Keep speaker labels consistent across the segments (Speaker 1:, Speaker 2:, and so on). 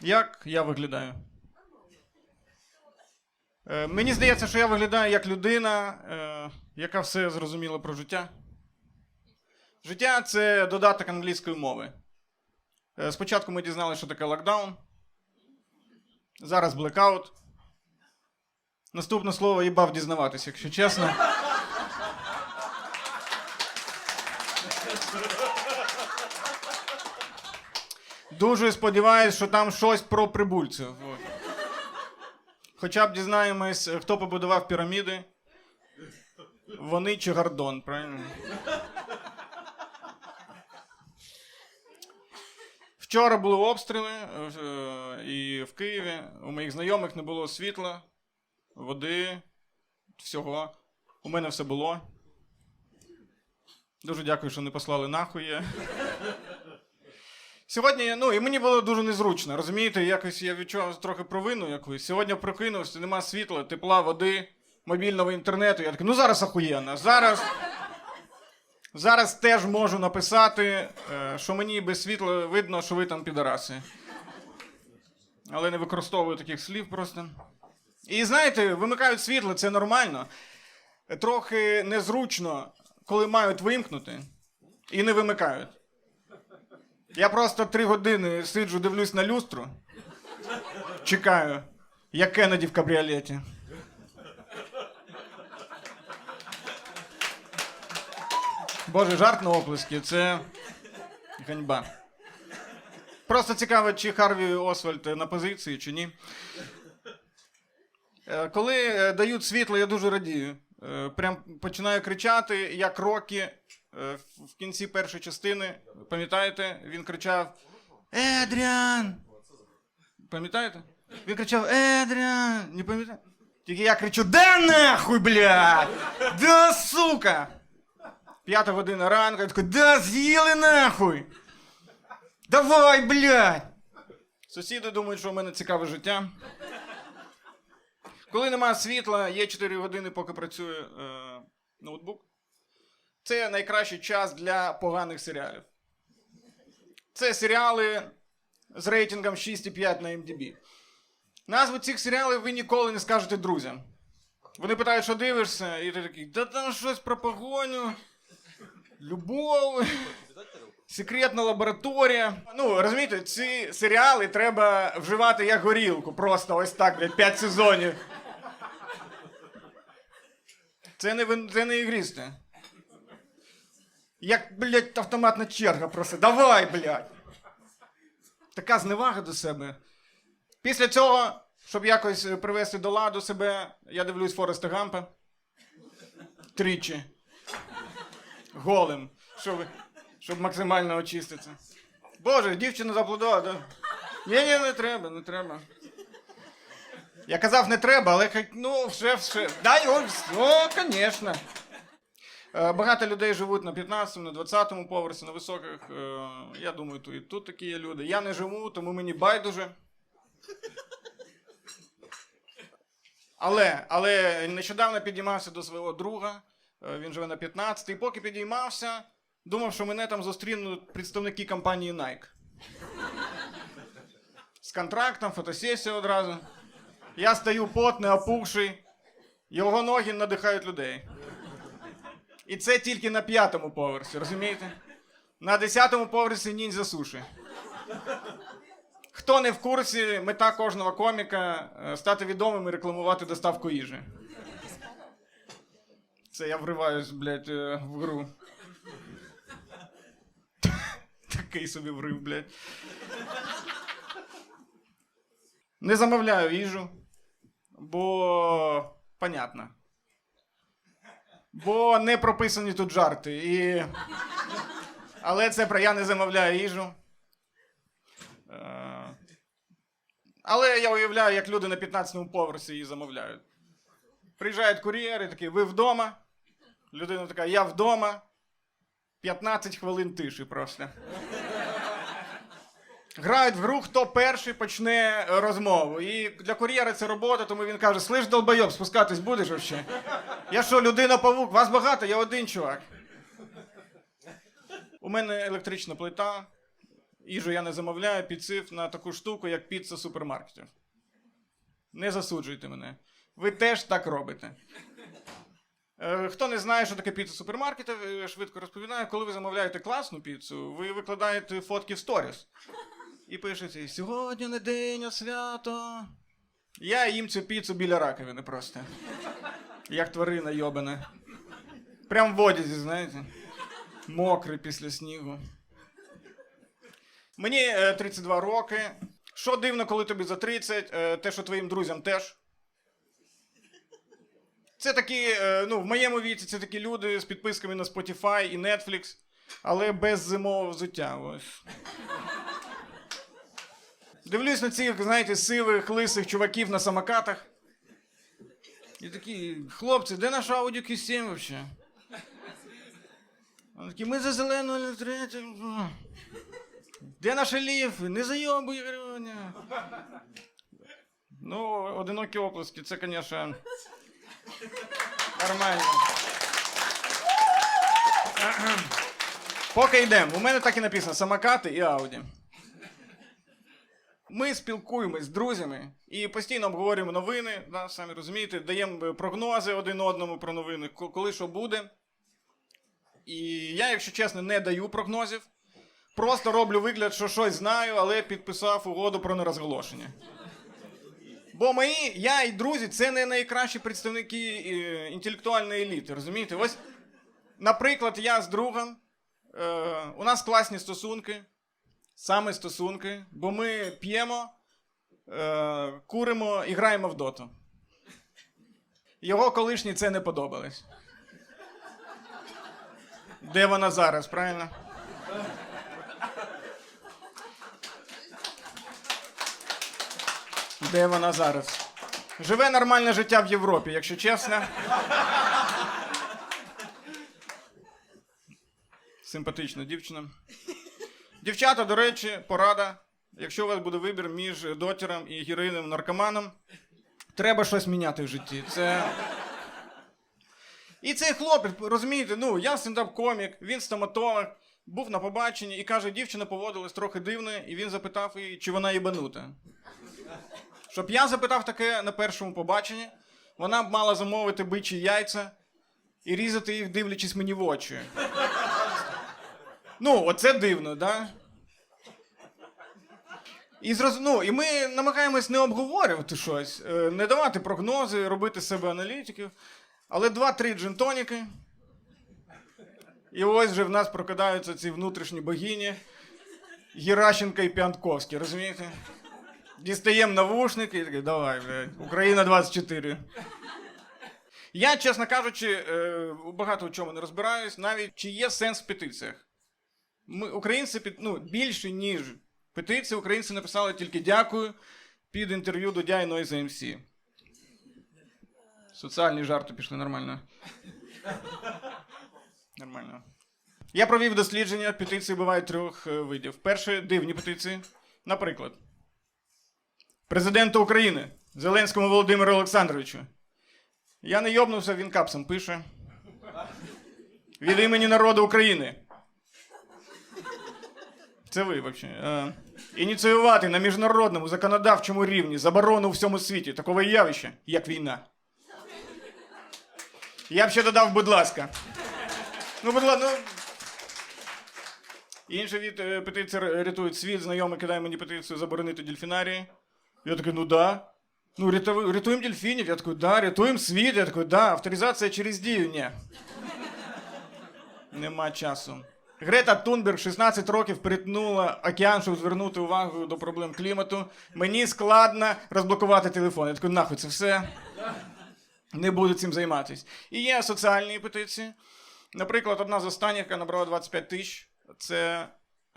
Speaker 1: Як я виглядаю? Е, мені здається, що я виглядаю як людина, е, яка все зрозуміла про життя. Життя це додаток англійської мови. Е, спочатку ми дізналися, що таке локдаун. Зараз блекаут. Наступне слово їбав дізнаватися, якщо чесно. Дуже сподіваюся, що там щось про прибульців. Хоча б дізнаємось, хто побудував піраміди. Вони чи Гордон, правильно? Вчора були обстріли е, і в Києві. У моїх знайомих не було світла, води, всього. У мене все було. Дуже дякую, що не послали нахуй. Сьогодні, ну, і мені було дуже незручно, розумієте, якось я відчував трохи провину якусь. Сьогодні прокинувся, нема світла, тепла, води, мобільного інтернету. Я такий, ну зараз ахуєнно. Зараз. Зараз теж можу написати, е, що мені без світла видно, що ви там підараси. Але не використовую таких слів просто. І знаєте, вимикають світло, це нормально. Трохи незручно, коли мають вимкнути і не вимикають. Я просто три години сиджу, дивлюсь на люстру. Чекаю, як Кеннеді в кабріолеті. Боже, жарт на оплески, це ганьба. Просто цікаво, чи Харві Освальд на позиції, чи ні. Е, Коли е, дають світло, я дуже радію. Е, Прям починаю кричати, як Рокі е, в- в кінці першої частини. Пам'ятаєте? Він кричав: Едріан! Пам'ятаєте? Він кричав: Едріан! Не пам'ятаєте? Тільки я кричу: Да нахуй, блядь! Да сука! П'ята година ранку, я такий, да з'їли нахуй! Давай, блядь! Сусіди думають, що в мене цікаве життя. Коли немає світла, є 4 години, поки працює е, ноутбук. Це найкращий час для поганих серіалів. Це серіали з рейтингом 6,5 на MDB. Назву цих серіалів ви ніколи не скажете друзям. Вони питають, що дивишся, і ти такий, да там щось про погоню, любов, секретна лабораторія. Ну, розумієте, ці серіали треба вживати як горілку, просто ось так, блядь, 5 сезонів. Це не, це не ігристе. Як, блядь, автоматна черга просто. Давай, блядь. Така зневага до себе. Після цього, щоб якось е, привести до ладу себе, я дивлюсь Фореста Гампа. Тричі. Голим. Щоб, щоб максимально очиститися. Боже, дівчина заплодувала, да? Ні, ні, не треба, не треба. Я казав, не треба, але ну, вже, вже. Дай о, звісно. Е, Багато людей живуть на 15-му, на 20-му поверсі, на високих. Е, Я думаю, тут і тут такі є люди. Я не живу, тому мені байдуже. Але, але нещодавно підіймався до свого друга. е, Він живе на 15-й. І поки підіймався, думав, що мене там зустрінуть представники компанії Nike. З контрактом, фотосесія одразу. Я стою потний, опухший. Його ноги надихають людей. І це тільки на п'ятому поверсі, розумієте? На десятому поверсі ніндзя суші. Хто не в курсі, мета кожного коміка е, стати відомим і рекламувати доставку їжі. Це я вриваюсь, блядь, е, в гру. Такий собі врив, блядь. Не замовляю їжу, бо понятно. Бо не прописані тут жарти. І... Але це про я не замовляю їжу. Е, Але я уявляю, як люди на 15-му поверсі її замовляють. Приїжджають кур'єри, такі, ви вдома? Людина така, я вдома. 15 хвилин тиші просто. Грають в гру, хто перший почне е, розмову. І для кур'єра це робота, тому він каже: слиш, долбойоб, спускатись будеш вообще? Я що, людина павук? Вас багато, я один чувак. У мене електрична плита. їжу я не замовляю, підсив на таку штуку, як піца супермаркетів. Не засуджуйте мене. Ви теж так робите. Е, Хто не знає, що таке піца супермаркетів, е, швидко розповідаю, коли ви замовляєте класну піцу, ви викладаєте фотки в сторіс. І пишете: сьогодні не день, а свято. Я їм цю піцу біля раковини просто. Як тварина йобана. Прям в одязі, знаєте. Мокрий після снігу. Мені е, 32 роки. Що дивно, коли тобі за 30, е, те, що твоїм друзям теж. Це такі, е, ну, в моєму віці це такі люди з підписками на Spotify і Netflix, але без зимового взуття. Ось. Дивлюсь на цих, знаєте, сивих, лисих чуваків на самокатах. І такі, хлопці, де наш Audi Q7 взагалі? Вони такі, ми за зелену 03. Де наші ліфи? Не зайобуй, Грюня. Ну, одинокі оплески, це, звісно, нормально. Поки йдемо. У мене так і написано: самокати і Ауді. Ми спілкуємось з друзями і постійно обговорюємо новини, да, самі розумієте, даємо е, прогнози один одному про новини, коли що буде. І я, якщо чесно, не даю прогнозів. Просто роблю вигляд, що щось знаю, але підписав угоду про нерозголошення. Бо мої, я і друзі, це не найкращі представники е, інтелектуальної еліти, розумієте? Ось, наприклад, я з другом, е, у нас класні стосунки, саме стосунки, бо ми п'ємо, е, куримо і граємо в доту. Його колишній це не подобалось. Де вона зараз, правильно? Де вона зараз? Живе нормальне життя в Європі, якщо чесно. Симпатична дівчина. Дівчата, до речі, порада. Якщо у вас буде вибір між дотером і героїним наркоманом, треба щось міняти в житті. Це. І цей хлопець, розумієте, ну, я стендап-комік, він стоматолог, був на побаченні і каже, дівчина поводилась трохи дивно, і він запитав її, чи вона їбанута. Щоб я запитав таке на першому побаченні, вона б мала замовити бичі яйця і різати їх, дивлячись мені в очі. Ну, оце дивно, да? І, зроз... ну, і ми намагаємось не обговорювати щось, е, не давати прогнози, робити себе аналітиків. Але два-три джинтоніки. І ось вже в нас прокидаються ці внутрішні богині Геращенко і Піантковський, розумієте? Дістаємо навушники і такий, давай, блядь, Україна 24. Я, чесно кажучи, е, багато в чому не розбираюсь, навіть чи є сенс в петиціях. Ми, українці, під, ну, більше, ніж петиції, українці написали тільки дякую під інтерв'ю Дудя і Noise MC. Соціальні жарти пішли нормально. Нормально. Я провів дослідження. Петиції бувають трьох е, видів. Перше дивні петиції. Наприклад, Президенту України Зеленському Володимиру Олександровичу. Я не йобнувся, він капсом пише. Від імені народу України. Це ви, взагалі. Ініціювати на міжнародному законодавчому рівні заборону у всьому світі такого явища, як війна. Я б ще додав, будь ласка. Ну, будь ласка, ну. Інші від е, петиції рятують світ, знайомий кидає мені петицію заборонити дельфінарії. Я такий, ну да. Ну, ряту- рятуємо дельфінів. Я такий, да, рятуємо світ. Я такий, да, авторизація через дію. Нема часу. Грета Тунберг 16 років перетнула океан, щоб звернути увагу до проблем клімату. Мені складно розблокувати телефон. Я такий, нахуй, це все. Не буду цим займатися. І є соціальні петиції. Наприклад, одна з останніх, яка набрала 25 тисяч, це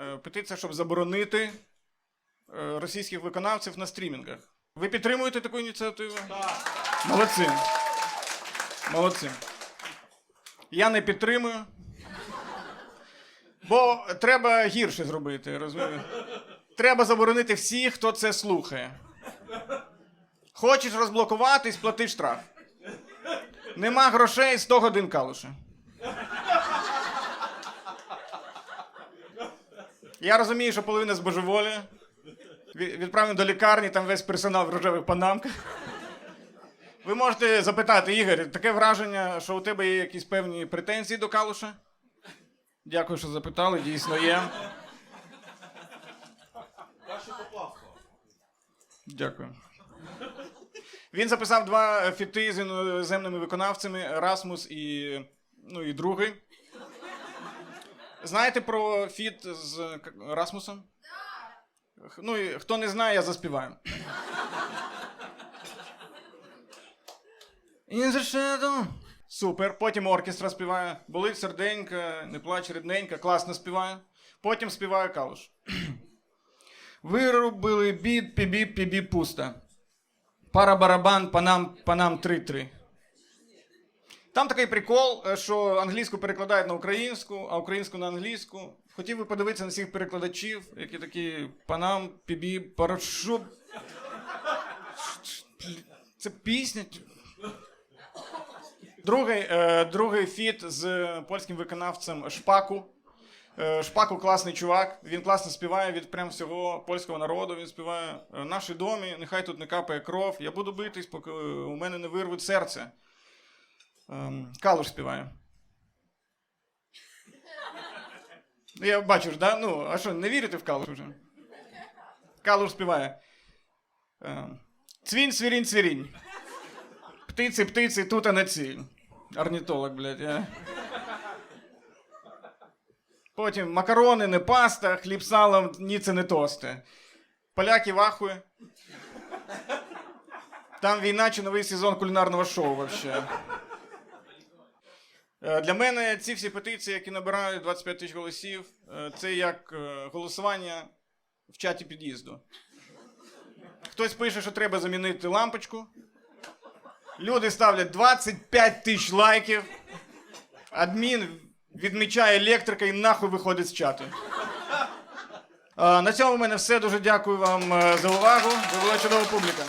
Speaker 1: е, петиція, щоб заборонити е, російських виконавців на стрімінгах. Ви підтримуєте таку ініціативу? Так. Молодці. Молодці. Я не підтримую. Бо треба гірше зробити, розумієте? Треба заборонити всіх, хто це слухає. Хочеш розблокуватись, плати штраф. Нема грошей 100 годин калуша. Я розумію, що половина збожеволі. Ві- Відправимо до лікарні, там весь персонал в рожевих панамках. Ви можете запитати, Ігор, таке враження, що у тебе є якісь певні претензії до Калуша? Дякую, що запитали, дійсно є. Дякую. Він записав два фіти з іноземними виконавцями Расмус і, ну, і другий. Знаєте про фіт з Расмусом? Ну, і хто не знає, я заспіваю. In the shadow. Супер. Потім оркестра співає. Болить серденька, не плач рідненька, класно співає. Потім співає калуш. Вирубили біт, пібіп, пібіп, пусто. Пара барабан, панам, панам 3-3. Там такий прикол, е, що англійську перекладають на українську, а українську на англійську. Хотів би подивитися на всіх перекладачів, які такі панам, пібі, парашуб. Це пісня. Другий, е, другий фіт з польським виконавцем Шпаку. Е, Шпаку класний чувак, він класно співає від прям всього польського народу. Він співає е, наші домі, нехай тут не капає кров. Я буду битись, поки е, у мене не вирвуть серце. Ем, Калуш співає. Я бачу ж, да? Ну, а що, не вірите в Калуш вже? Калуш співає. Ем, Цвінь, свірінь, свірінь. Птиці, птиці, тут а не ціль. Орнітолог, блядь, я. Потім макарони, не паста, хліб салом, ні, це не тости. Поляки вахує. Там війна чи новий сезон кулінарного шоу вообще. Е, Для мене ці всі петиції, які набирають 25 тисяч голосів, е, це як е, голосування в чаті під'їзду. Хтось пише, що треба замінити лампочку. Люди ставлять 25 тисяч лайків. Адмін відмічає електрика і нахуй виходить з чату. А, на цьому в мене все. Дуже дякую вам е, за увагу. Ви була чудова публіка.